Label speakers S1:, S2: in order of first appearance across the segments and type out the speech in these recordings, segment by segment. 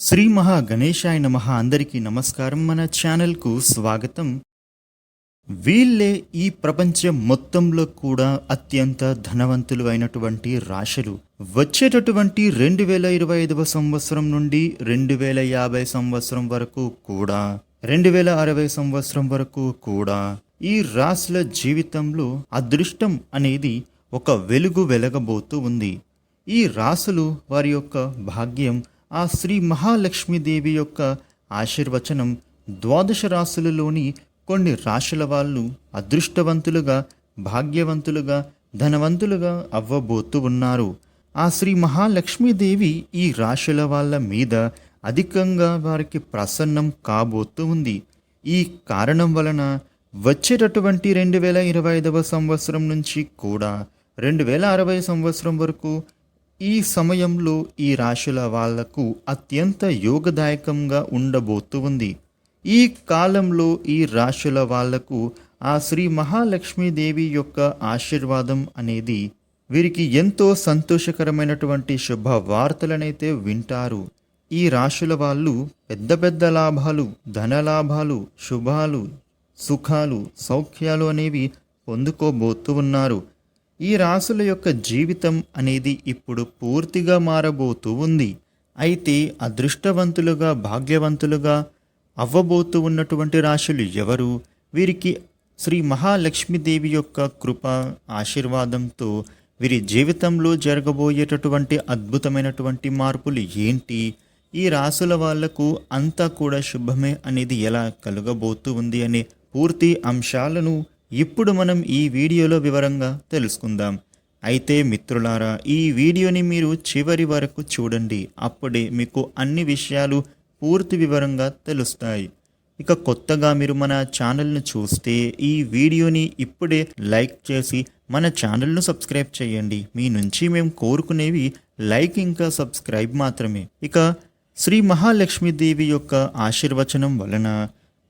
S1: శ్రీ మహా గణేశాయ నమ అందరికీ నమస్కారం. మన ఛానల్కు స్వాగతం. వీళ్ళే ఈ ప్రపంచం మొత్తంలో కూడా అత్యంత ధనవంతులు అయినటువంటి రాశులు. వచ్చేటటువంటి రెండు వేల ఇరవై ఐదవ సంవత్సరం నుండి రెండు వేల యాభై సంవత్సరం వరకు కూడా రెండు వేల అరవై సంవత్సరం వరకు కూడా ఈ రాశుల జీవితంలో అదృష్టం అనేది ఒక వెలుగు వెలగబోతూ ఉంది. ఈ రాసులు వారి యొక్క భాగ్యం ఆ శ్రీ మహాలక్ష్మీదేవి యొక్క ఆశీర్వచనం ద్వాదశ రాశులలోని కొన్ని రాశుల వాళ్ళు అదృష్టవంతులుగా భాగ్యవంతులుగా ధనవంతులుగా అవ్వబోతూ ఉన్నారు. ఆ శ్రీ మహాలక్ష్మీదేవి ఈ రాశుల వాళ్ళ మీద అధికంగా వారికి ప్రసన్నం కాబోతూ ఉంది. ఈ కారణం వలన వచ్చేటటువంటి రెండు వేల ఇరవై ఐదవ సంవత్సరం నుంచి కూడా రెండు వేల అరవై సంవత్సరం వరకు ఈ సమయంలో ఈ రాశుల వాళ్ళకు అత్యంత యోగదాయకంగా ఉండబోతూ ఉంది. ఈ కాలంలో ఈ రాశుల వాళ్ళకు ఆ శ్రీ మహాలక్ష్మీదేవి యొక్క ఆశీర్వాదం అనేది వీరికి ఎంతో సంతోషకరమైనటువంటి శుభ వార్తలనైతే వింటారు. ఈ రాశుల వాళ్ళు పెద్ద పెద్ద లాభాలు ధన లాభాలు శుభాలు సుఖాలు సౌఖ్యాలు అనేవి పొందుకోబోతూ ఉన్నారు. ఈ రాసుల యొక్క జీవితం అనేది ఇప్పుడు పూర్తిగా మారబోతూ ఉంది. అయితే అదృష్టవంతులుగా భాగ్యవంతులుగా అవ్వబోతూ ఉన్నటువంటి రాశులు ఎవరు? వీరికి శ్రీ మహాలక్ష్మీదేవి యొక్క కృప ఆశీర్వాదంతో వీరి జీవితంలో జరగబోయేటటువంటి అద్భుతమైనటువంటి మార్పులు ఏంటి? ఈ రాసుల వాళ్ళకు అంతా కూడా శుభమే అనేది ఎలా కలగబోతూ ఉంది అనే పూర్తి అంశాలను ఇప్పుడు మనం ఈ వీడియోలో వివరంగా తెలుసుకుందాం. అయితే మిత్రులారా ఈ వీడియోని మీరు చివరి వరకు చూడండి. అప్పుడే మీకు అన్ని విషయాలు పూర్తి వివరంగా తెలుస్తాయి. ఇక కొత్తగా మీరు మన ఛానల్ను చూస్తే ఈ వీడియోని ఇప్పుడే లైక్ చేసి మన ఛానల్ను సబ్స్క్రైబ్ చేయండి. మీ నుంచి మేము కోరుకునేవి లైక్ ఇంకా సబ్స్క్రైబ్ మాత్రమే. ఇక శ్రీ మహాలక్ష్మీదేవి యొక్క ఆశీర్వచనం వలన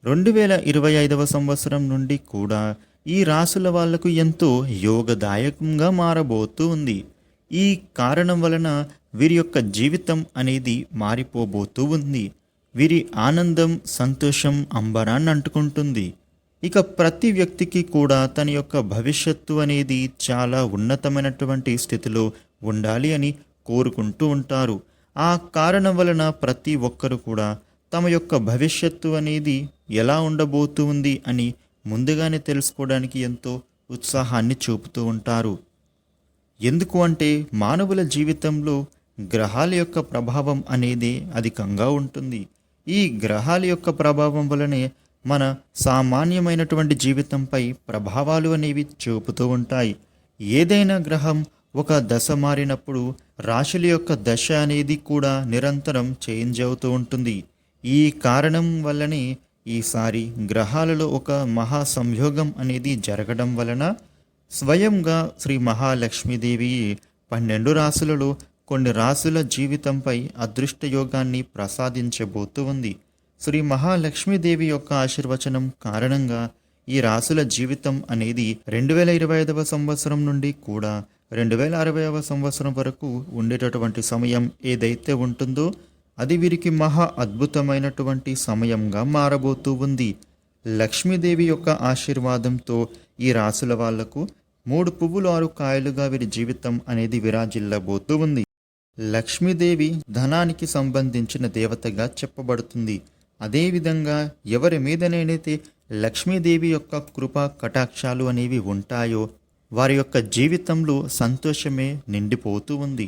S1: రెండు వేల ఇరవై ఐదవ సంవత్సరం నుండి కూడా ఈ రాసుల వాళ్ళకు ఎంతో యోగదాయకంగా మారబోతూ ఉంది. ఈ కారణం వలన వీరి యొక్క జీవితం అనేది మారిపోబోతూ ఉంది. వీరి ఆనందం సంతోషం అంబరాన్ని అంటుకుంటుంది. ఇక ప్రతి వ్యక్తికి కూడా తన యొక్క భవిష్యత్తు అనేది చాలా ఉన్నతమైనటువంటి స్థితిలో ఉండాలి అని కోరుకుంటూ ఉంటారు. ఆ కారణం వలన ప్రతి ఒక్కరు కూడా తమ యొక్క భవిష్యత్తు అనేది ఎలా ఉండబోతూ ఉంది అని ముందుగానే తెలుసుకోవడానికి ఎంతో ఉత్సాహాన్ని చూపుతూ ఉంటారు. ఎందుకు అంటే మానవుల జీవితంలో గ్రహాల యొక్క ప్రభావం అనేది అధికంగా ఉంటుంది. ఈ గ్రహాల యొక్క ప్రభావం వలనే మన సామాన్యమైనటువంటి జీవితంపై ప్రభావాలు అనేవి చూపుతూ ఉంటాయి. ఏదైనా గ్రహం ఒక దశ మారినప్పుడు రాశుల యొక్క దశ అనేది కూడా నిరంతరం చేంజ్ అవుతూ ఉంటుంది. ఈ కారణం వల్లనే ఈసారి గ్రహాలలో ఒక మహా సంయోగం అనేది జరగడం వలన స్వయంగా శ్రీ మహాలక్ష్మీదేవి పన్నెండు రాసులలో కొన్ని రాసుల జీవితంపై అదృష్ట యోగాన్ని ప్రసాదించబోతూ ఉంది. శ్రీ మహాలక్ష్మీదేవి యొక్క ఆశీర్వచనం కారణంగా ఈ రాసుల జీవితం అనేది రెండు వేల ఇరవై ఐదవ సంవత్సరం నుండి కూడా రెండు వేల అరవైవ సంవత్సరం వరకు ఉండేటటువంటి సమయం ఏదైతే ఉంటుందో అది వీరికి మహా అద్భుతమైనటువంటి సమయంగా మారబోతూ ఉంది. లక్ష్మీదేవి యొక్క ఆశీర్వాదంతో ఈ రాసుల వాళ్ళకు మూడు పువ్వులు ఆరు కాయలుగా వీరి జీవితం అనేది విరాజిల్లబోతూ ఉంది. లక్ష్మీదేవి ధనానికి సంబంధించిన దేవతగా చెప్పబడుతుంది. అదేవిధంగా ఎవరి మీదనైతే లక్ష్మీదేవి యొక్క కృప కటాక్షాలు అనేవి ఉంటాయో వారి యొక్క జీవితంలో సంతోషమే నిండిపోతూ ఉంది.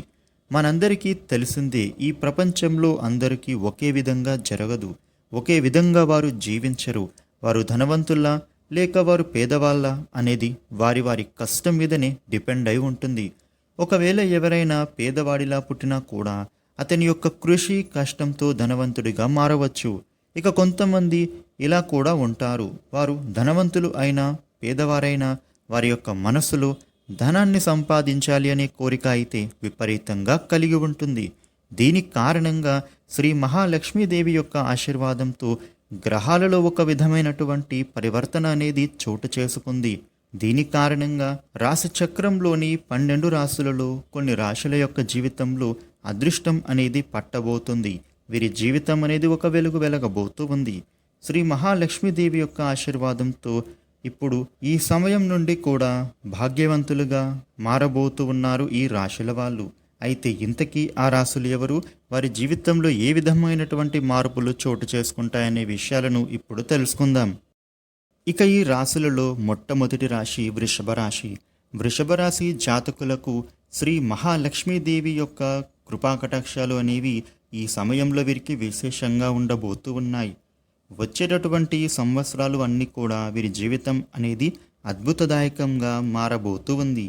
S1: మనందరికీ తెలిసిందే ఈ ప్రపంచంలో అందరికీ ఒకే విధంగా జరగదు. ఒకే విధంగా వారు జీవించరు. వారు ధనవంతుల్లా లేక వారు పేదవాళ్ళ అనేది వారి వారి కష్టం మీదనే డిపెండ్ అయి ఉంటుంది. ఒకవేళ ఎవరైనా పేదవాడిలా పుట్టినా కూడా అతని యొక్క కృషి కష్టంతో ధనవంతుడిగా మారవచ్చు. ఇక కొంతమంది ఇలా కూడా ఉంటారు. వారు ధనవంతులు అయినా పేదవారైనా వారి యొక్క మనసులో ధనాన్ని సంపాదించాలి అనే కోరిక అయితే విపరీతంగా కలిగి ఉంటుంది. దీని కారణంగా శ్రీ మహాలక్ష్మీదేవి యొక్క ఆశీర్వాదంతో గ్రహాలలో ఒక విధమైనటువంటి పరివర్తన అనేది చోటు చేసుకుంది. దీని కారణంగా రాశి చక్రంలోని పన్నెండు రాశులలో కొన్ని రాశుల యొక్క జీవితంలో అదృష్టం అనేది పట్టబోతుంది. వీరి జీవితం అనేది ఒక వెలుగు వెలగబోతూ ఉంది. శ్రీ మహాలక్ష్మీదేవి యొక్క ఆశీర్వాదంతో ఇప్పుడు ఈ సమయం నుండి కూడా భాగ్యవంతులుగా మారబోతూ ఉన్నారు ఈ రాశుల వాళ్ళు. అయితే ఇంతకీ ఆ రాశులు ఎవరు? వారి జీవితంలో ఏ విధమైనటువంటి మార్పులు చోటు చేసుకుంటాయనే విషయాలను ఇప్పుడు తెలుసుకుందాం. ఇక ఈ రాశులలో మొట్టమొదటి రాశి వృషభ రాశి. వృషభ రాశి జాతకులకు శ్రీ మహాలక్ష్మీదేవి యొక్క కృపాకటాక్షాలు అనేవి ఈ సమయంలో వీరికి విశేషంగా ఉండబోతూ ఉన్నాయి. వచ్చేటటువంటి సంవత్సరాలు అన్నీ కూడా వీరి జీవితం అనేది అద్భుతదాయకంగా మారబోతూ ఉంది.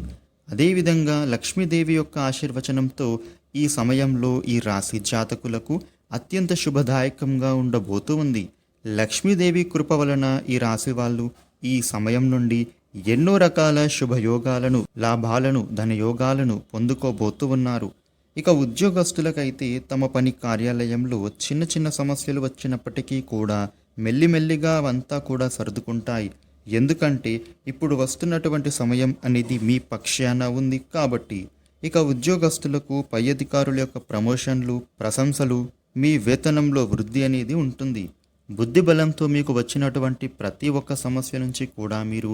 S1: అదేవిధంగా లక్ష్మీదేవి యొక్క ఆశీర్వచనంతో ఈ సమయంలో ఈ రాశి జాతకులకు అత్యంత శుభదాయకంగా ఉండబోతూ ఉంది. లక్ష్మీదేవి కృప వలన ఈ రాశి వాళ్ళు ఈ సమయం నుండి ఎన్నో రకాల శుభయోగాలను లాభాలను ధనయోగాలను పొందుకోబోతూ ఉన్నారు. ఇక ఉద్యోగస్తులకైతే తమ పని కార్యాలయంలో చిన్న చిన్న సమస్యలు వచ్చినప్పటికీ కూడా మెల్లిమెల్లిగా అవంతా కూడా సర్దుకుంటాయి. ఎందుకంటే ఇప్పుడు వస్తున్నటువంటి సమయం అనేది మీ పక్షాన ఉంది కాబట్టి ఇక ఉద్యోగస్తులకు పై అధికారుల యొక్క ప్రమోషన్లు ప్రశంసలు మీ వేతనంలో వృద్ధి అనేది ఉంటుంది. బుద్ధి బలంతో మీకు వచ్చినటువంటి ప్రతి ఒక్క సమస్య నుంచి కూడా మీరు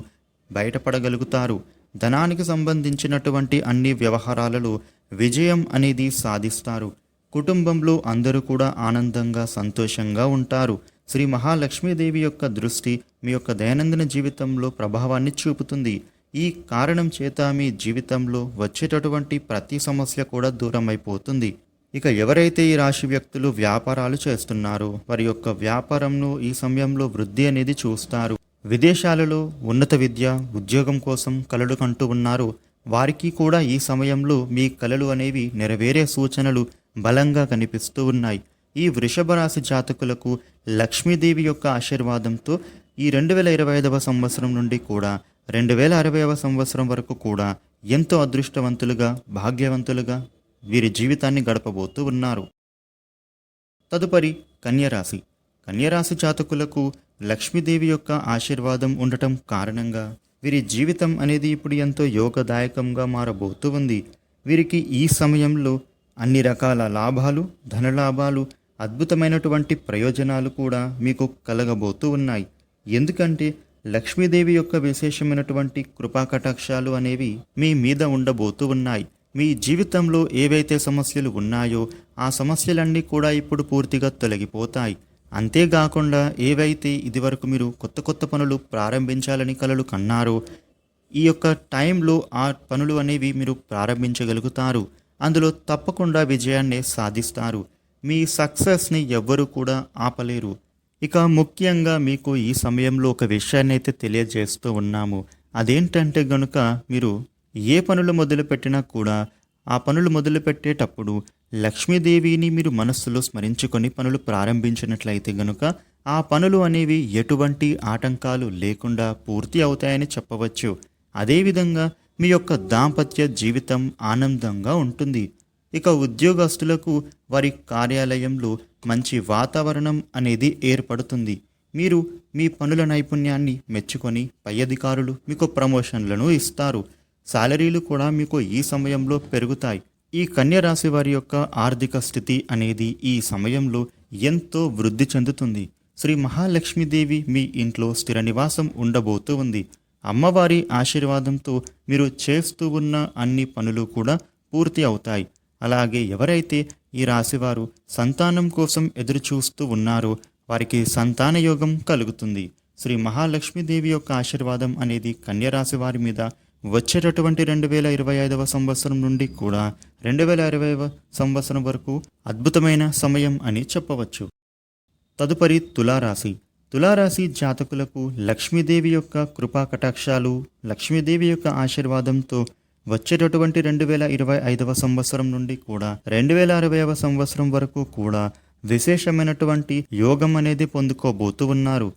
S1: బయటపడగలుగుతారు. ధనానికి సంబంధించినటువంటి అన్ని వ్యవహారాలలో విజయం అనేది సాధిస్తారు. కుటుంబంలో అందరూ కూడా ఆనందంగా సంతోషంగా ఉంటారు. శ్రీ మహాలక్ష్మీదేవి యొక్క దృష్టి మీ యొక్క దైనందిన జీవితంలో ప్రభావాన్ని చూపుతుంది. ఈ కారణం చేత మీ జీవితంలో వచ్చేటటువంటి ప్రతి సమస్య కూడా దూరం అయిపోతుంది ఇక ఎవరైతే ఈ రాశి వ్యక్తులు వ్యాపారాలు చేస్తున్నారో వారి యొక్క వ్యాపారంలో ఈ సమయంలో వృద్ధి అనేది చూస్తారు. విదేశాలలో ఉన్నత విద్య ఉద్యోగం కోసం కలలు కంటూ ఉన్నారు. వారికి కూడా ఈ సమయంలో మీ కలలు అనేవి నెరవేరే సూచనలు బలంగా కనిపిస్తూ ఉన్నాయి. ఈ వృషభ రాశి జాతకులకు లక్ష్మీదేవి యొక్క ఆశీర్వాదంతో ఈ రెండు వేల ఇరవై ఐదవ సంవత్సరం నుండి కూడా రెండు వేల అరవైవ సంవత్సరం వరకు కూడా ఎంతో అదృష్టవంతులుగా భాగ్యవంతులుగా వీరి జీవితాన్ని గడపబోతూ ఉన్నారు. తదుపరి కన్యరాశి. కన్యరాశి జాతకులకు లక్ష్మీదేవి యొక్క ఆశీర్వాదం ఉండటం కారణంగా వీరి జీవితం అనేది ఇప్పుడు ఎంతో యోగదాయకంగా మారబోతూ ఉంది. వీరికి ఈ సమయంలో అన్ని రకాల లాభాలు ధనలాభాలు అద్భుతమైనటువంటి ప్రయోజనాలు కూడా మీకు కలగబోతూ ఉన్నాయి. ఎందుకంటే లక్ష్మీదేవి యొక్క విశేషమైనటువంటి కృపాకటాక్షాలు అనేవి మీ మీద ఉండబోతూ ఉన్నాయి. మీ జీవితంలో ఏవైతే సమస్యలు ఉన్నాయో ఆ సమస్యలన్నీ కూడా ఇప్పుడు పూర్తిగా తొలగిపోతాయి. అంతేకాకుండా ఏవైతే ఇదివరకు మీరు కొత్త కొత్త పనులు ప్రారంభించాలని కలలు కన్నారో ఈ యొక్క టైంలో ఆ పనులు అనేవి మీరు ప్రారంభించగలుగుతారు. అందులో తప్పకుండా విజయాన్ని సాధిస్తారు. మీ సక్సెస్ని ఎవ్వరూ కూడా ఆపలేరు. ఇక ముఖ్యంగా మీకు ఈ సమయంలో ఒక విషయాన్ని అయితే తెలియజేస్తూ ఉన్నాము. అదేంటంటే గనుక మీరు ఏ పనులు మొదలుపెట్టినా కూడా ఆ పనులు మొదలుపెట్టేటప్పుడు లక్ష్మీదేవిని మీరు మనస్సులో స్మరించుకొని పనులు ప్రారంభించినట్లయితే గనుక ఆ పనులు అనేవి ఎటువంటి ఆటంకాలు లేకుండా పూర్తి అవుతాయని చెప్పవచ్చు. అదేవిధంగా మీ యొక్క దాంపత్య జీవితం ఆనందంగా ఉంటుంది. ఇక ఉద్యోగస్తులకు వారి కార్యాలయంలో మంచి వాతావరణం అనేది ఏర్పడుతుంది. మీరు మీ పనుల నైపుణ్యాన్ని మెచ్చుకొని పై అధికారులు మీకు ప్రమోషన్లను ఇస్తారు. శాలరీలు కూడా మీకు ఈ సమయంలో పెరుగుతాయి. ఈ కన్య రాశి వారి యొక్క ఆర్థిక స్థితి అనేది ఈ సమయంలో ఎంతో వృద్ధి చెందుతుంది. శ్రీ మహాలక్ష్మీదేవి మీ ఇంట్లో స్థిర నివాసం ఉండబోతూ ఉంది. అమ్మవారి ఆశీర్వాదంతో మీరు చేస్తూ ఉన్న అన్ని పనులు కూడా పూర్తి అవుతాయి. అలాగే ఎవరైతే ఈ రాశివారు సంతానం కోసం ఎదురుచూస్తూ ఉన్నారో వారికి సంతాన యోగం కలుగుతుంది. శ్రీ మహాలక్ష్మీదేవి యొక్క ఆశీర్వాదం అనేది కన్యరాశి వారి మీద వచ్చేటటువంటి రెండు వేల ఇరవై ఐదవ సంవత్సరం నుండి కూడా రెండు వేల ఇరవైవ సంవత్సరం వరకు అద్భుతమైన సమయం అని చెప్పవచ్చు. తదుపరి తులారాశి. తులారాశి జాతకులకు లక్ష్మీదేవి యొక్క కృపా కటాక్షాలు లక్ష్మీదేవి యొక్క ఆశీర్వాదంతో వచ్చేటటువంటి రెండు వేల ఇరవై ఐదవ సంవత్సరం నుండి కూడా రెండు వేల అరవైవ సంవత్సరం వరకు కూడా విశేషమైనటువంటి యోగం అనేది పొందుకోబోతూ ఉన్నారు.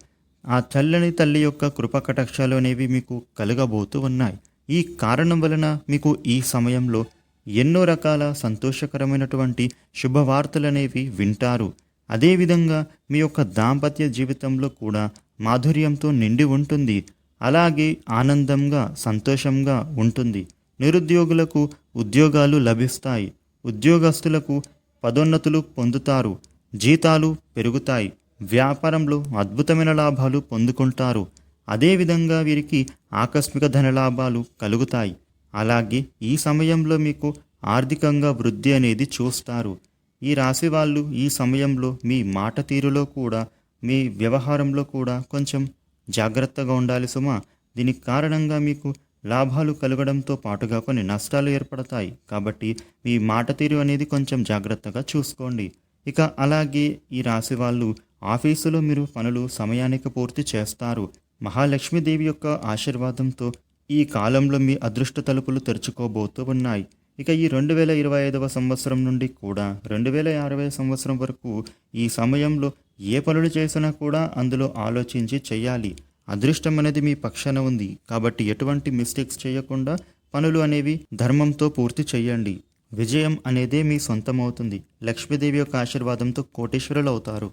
S1: ఆ చల్లని తల్లి యొక్క కృపకటాక్షాలు అనేవి మీకు కలగబోతూ ఉన్నాయి. ఈ కారణం వలన మీకు ఈ సమయంలో ఎన్నో రకాల సంతోషకరమైనటువంటి శుభవార్తలనేవి వింటారు. అదేవిధంగా మీ యొక్క దాంపత్య జీవితంలో కూడా మాధుర్యంతో నిండి ఉంటుంది. అలాగే ఆనందంగా సంతోషంగా ఉంటుంది. నిరుద్యోగులకు ఉద్యోగాలు లభిస్తాయి. ఉద్యోగస్తులకు పదోన్నతులు పొందుతారు. జీతాలు పెరుగుతాయి. వ్యాపారంలో అద్భుతమైన లాభాలు పొందుకుంటారు. అదేవిధంగా వీరికి ఆకస్మిక ధన లాభాలు కలుగుతాయి. అలాగే ఈ సమయంలో మీకు ఆర్థికంగా వృద్ధి అనేది చూస్తారు. ఈ రాశి వాళ్ళు ఈ సమయంలో మీ మాట తీరులో కూడా మీ వ్యవహారంలో కూడా కొంచెం జాగ్రత్తగా ఉండాలి సుమా. దీనికి కారణంగా మీకు లాభాలు కలగడంతో పాటుగా కొన్ని నష్టాలు ఏర్పడతాయి. కాబట్టి మీ మాట తీరు అనేది కొంచెం జాగ్రత్తగా చూసుకోండి. ఇక అలాగే ఈ రాశి వాళ్ళు ఆఫీసులో మీరు పనులు సమయానికి పూర్తి చేస్తారు. మహాలక్ష్మీదేవి యొక్క ఆశీర్వాదంతో ఈ కాలంలో మీ అదృష్ట తలుపులు తెరుచుకోబోతూ ఉన్నాయి. ఇక ఈ రెండు వేల ఇరవై ఐదవ సంవత్సరం నుండి కూడా రెండు వేల అరవై సంవత్సరం వరకు ఈ సమయంలో ఏ పనులు చేసినా కూడా అందులో ఆలోచించి చేయాలి. అదృష్టం అనేది మీ పక్షాన ఉంది. కాబట్టి ఎటువంటి మిస్టేక్స్ చేయకుండా పనులు అనేవి ధర్మంతో పూర్తి చేయండి. విజయం అనేదే మీ సొంతమవుతుంది. లక్ష్మీదేవి యొక్క ఆశీర్వాదంతో కోటేశ్వరులు అవుతారు.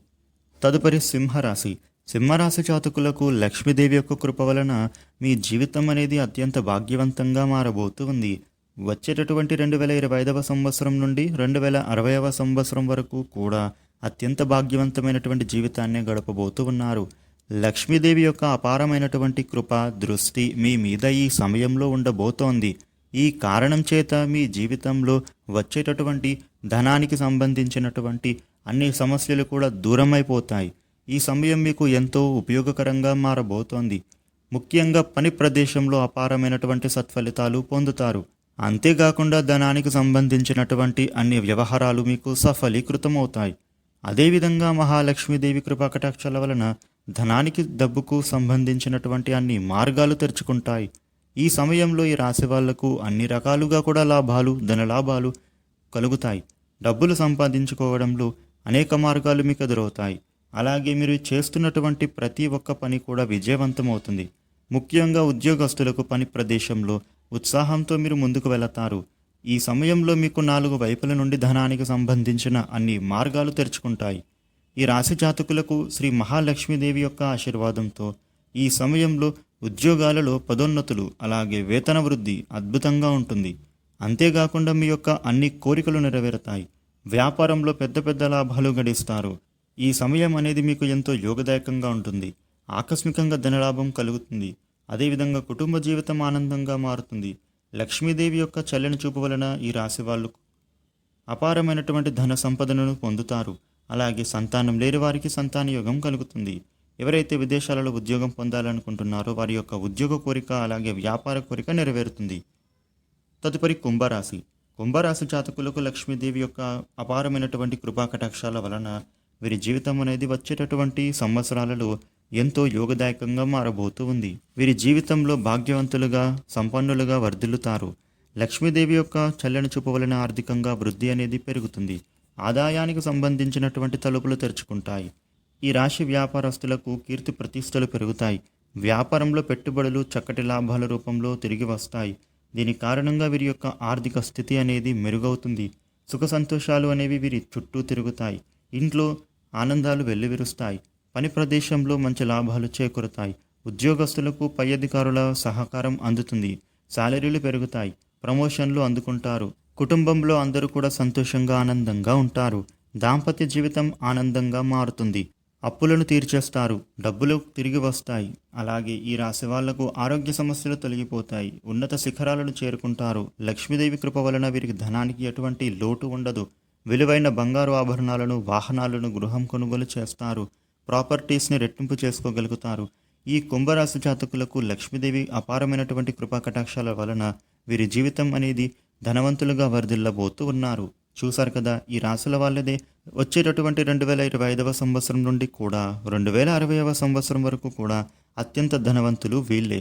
S1: తదుపరి సింహరాశి. సింహరాశి జాతకులకు లక్ష్మీదేవి యొక్క కృప వలన మీ జీవితం అనేది అత్యంత భాగ్యవంతంగా మారబోతూ ఉంది. వచ్చేటటువంటి రెండు వేల ఇరవై ఐదవ సంవత్సరం నుండి రెండు వేల అరవైవ సంవత్సరం వరకు కూడా అత్యంత భాగ్యవంతమైనటువంటి జీవితాన్ని గడపబోతూ ఉన్నారు. లక్ష్మీదేవి యొక్క అపారమైనటువంటి కృప దృష్టి మీ మీద ఈ సమయంలో ఉండబోతోంది. ఈ కారణం చేత మీ జీవితంలో వచ్చేటటువంటి ధనానికి సంబంధించినటువంటి అన్ని సమస్యలు కూడా దూరమైపోతాయి. ఈ సమయం మీకు ఎంతో ఉపయోగకరంగా మారబోతోంది. ముఖ్యంగా పని ప్రదేశంలో అపారమైనటువంటి సత్ఫలితాలు పొందుతారు. అంతేకాకుండా ధనానికి సంబంధించినటువంటి అన్ని వ్యవహారాలు మీకు సఫలీకృతమవుతాయి. అదేవిధంగా మహాలక్ష్మీదేవి కృపాకటాక్షల వలన ధనానికి డబ్బుకు సంబంధించినటువంటి అన్ని మార్గాలు తెరుచుకుంటాయి. ఈ సమయంలో ఈ రాశి వాళ్ళకు అన్ని రకాలుగా కూడా లాభాలు ధనలాభాలు కలుగుతాయి. డబ్బులు సంపాదించుకోవడంలో అనేక మార్గాలు మీకు ఎదురవుతాయి. అలాగే మీరు చేస్తున్నటువంటి ప్రతి ఒక్క పని కూడా విజయవంతమవుతుంది. ముఖ్యంగా ఉద్యోగస్తులకు పని ప్రదేశంలో ఉత్సాహంతో మీరు ముందుకు వెళతారు. ఈ సమయంలో మీకు నాలుగు వైపుల నుండి ధనానికి సంబంధించిన అన్ని మార్గాలు తెరుచుకుంటాయి. ఈ రాశి జాతకులకు శ్రీ మహాలక్ష్మీదేవి యొక్క ఆశీర్వాదంతో ఈ సమయంలో ఉద్యోగాలలో పదోన్నతులు అలాగే వేతన వృద్ధి అద్భుతంగా ఉంటుంది. అంతేకాకుండా మీ యొక్క అన్ని కోరికలు నెరవేరుతాయి. వ్యాపారంలో పెద్ద పెద్ద లాభాలు గడిస్తారు. ఈ సమయం అనేది మీకు ఎంతో యోగదాయకంగా ఉంటుంది. ఆకస్మికంగా ధనలాభం కలుగుతుంది. అదేవిధంగా కుటుంబ జీవితం ఆనందంగా మారుతుంది. లక్ష్మీదేవి యొక్క చల్లని చూపు వలన ఈ రాశి వాళ్ళు అపారమైనటువంటి ధన సంపదను పొందుతారు. అలాగే సంతానం లేని వారికి సంతాన యోగం కలుగుతుంది. ఎవరైతే విదేశాలలో ఉద్యోగం పొందాలనుకుంటున్నారో వారి యొక్క ఉద్యోగ కోరిక అలాగే వ్యాపార కోరిక నెరవేరుతుంది. తదుపరి కుంభరాశి. కుంభరాశి జాతకులకు లక్ష్మీదేవి యొక్క అపారమైనటువంటి కృపా కటాక్షాల వలన వీరి జీవితం అనేది వచ్చేటటువంటి సంవత్సరాలలో ఎంతో యోగదాయకంగా మారబోతూ ఉంది. వీరి జీవితంలో భాగ్యవంతులుగా సంపన్నులుగా వర్ధిల్లుతారు. లక్ష్మీదేవి యొక్క చల్లని చూపు వలన ఆర్థికంగా వృద్ధి అనేది పెరుగుతుంది. ఆదాయానికి సంబంధించినటువంటి తలుపులు తెరుచుకుంటాయి. ఈ రాశి వ్యాపారస్తులకు కీర్తి ప్రతిష్టలు పెరుగుతాయి. వ్యాపారంలో పెట్టుబడులు చక్కటి లాభాల రూపంలో తిరిగి వస్తాయి. దీని కారణంగా వీరి యొక్క ఆర్థిక స్థితి అనేది మెరుగవుతుంది. సుఖ సంతోషాలు అనేవి వీరి చుట్టూ తిరుగుతాయి. ఇంట్లో ఆనందాలు వెల్లివిరుస్తాయి. పని ప్రదేశంలో మంచి లాభాలు చేకూరుతాయి. ఉద్యోగస్తులకు పై అధికారుల సహకారం అందుతుంది. శాలరీలు పెరుగుతాయి. ప్రమోషన్లు అందుకుంటారు. కుటుంబంలో అందరూ కూడా సంతోషంగా ఆనందంగా ఉంటారు. దాంపత్య జీవితం ఆనందంగా మారుతుంది. అప్పులను తీర్చేస్తారు. డబ్బులు తిరిగి వస్తాయి. అలాగే ఈ రాశి వాళ్ళకు ఆరోగ్య సమస్యలు తొలగిపోతాయి. ఉన్నత శిఖరాలను చేరుకుంటారు. లక్ష్మీదేవి కృప వలన వీరికి ధనానికి ఎటువంటి లోటు ఉండదు. విలువైన బంగారు ఆభరణాలను వాహనాలను గృహం కొనుగోలు చేస్తారు. ప్రాపర్టీస్ని రెట్టింపు చేసుకోగలుగుతారు. ఈ కుంభరాశి జాతకులకు లక్ష్మీదేవి అపారమైనటువంటి కృపా కటాక్షాల వలన వీరి జీవితం అనేది ధనవంతులుగా వర్ధిల్లబోతూ ఉన్నారు. చూశారు కదా ఈ రాశుల వాళ్ళదే వచ్చేటటువంటి రెండు వేల ఇరవై ఐదవ సంవత్సరం నుండి కూడా రెండు వేల అరవైవ సంవత్సరం వరకు కూడా అత్యంత ధనవంతులు వీళ్ళే.